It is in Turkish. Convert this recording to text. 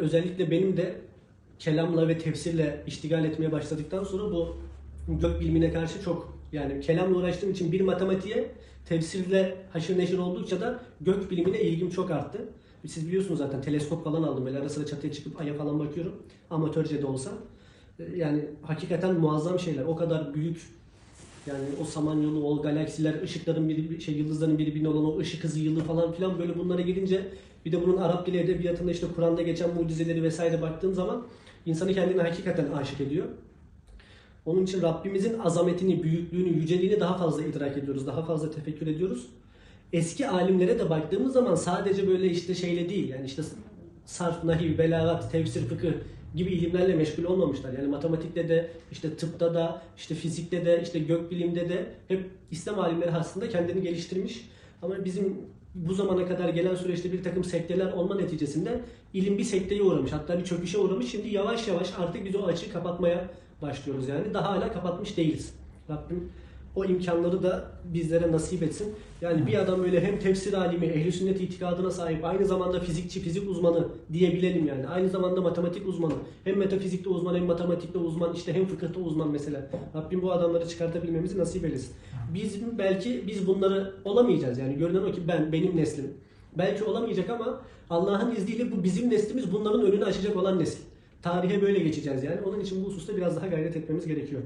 özellikle benim de kelamla ve tefsirle iştigal etmeye başladıktan sonra bu gök bilimine karşı çok yani kelamla uğraştığım için bir matematiğe tefsirle haşır neşir oldukça da gök bilimine ilgim çok arttı. Siz biliyorsunuz zaten teleskop falan aldım. Böyle ara çatıya çıkıp aya falan bakıyorum. Amatörce de olsa. Ee, Yani hakikaten muazzam şeyler. O kadar büyük yani o samanyolu, o galaksiler, ışıkların biri, şey yıldızların birbirine olan o ışık hızı yılı falan filan böyle bunlara gelince bir de bunun Arap dili edebiyatında işte Kur'an'da geçen mucizeleri vesaire baktığın zaman insanı kendine hakikaten aşık ediyor. Onun için Rabbimizin azametini, büyüklüğünü, yüceliğini daha fazla idrak ediyoruz, daha fazla tefekkür ediyoruz. Eski alimlere de baktığımız zaman sadece böyle işte şeyle değil yani işte sarf, nahiv, belagat, tefsir, fıkıh gibi ilimlerle meşgul olmamışlar. Yani matematikte de, işte tıpta da, işte fizikte de, işte gökbilimde de hep İslam alimleri aslında kendini geliştirmiş. Ama bizim bu zamana kadar gelen süreçte bir takım sekteler olma neticesinde ilim bir sekteye uğramış. Hatta bir çöküşe uğramış. Şimdi yavaş yavaş artık biz o açığı kapatmaya başlıyoruz yani. Daha hala kapatmış değiliz. Rabbim o imkanları da bizlere nasip etsin. Yani bir adam böyle hem tefsir alimi, ehli sünnet itikadına sahip, aynı zamanda fizikçi, fizik uzmanı diyebilelim yani. Aynı zamanda matematik uzmanı. Hem metafizikte uzman, hem matematikte uzman, işte hem fıkıhta uzman mesela. Rabbim bu adamları çıkartabilmemizi nasip eylesin. Biz belki biz bunları olamayacağız yani. Görünen o ki ben, benim neslim. Belki olamayacak ama Allah'ın izniyle bu bizim neslimiz bunların önünü açacak olan nesil. Tarihe böyle geçeceğiz yani. Onun için bu hususta biraz daha gayret etmemiz gerekiyor.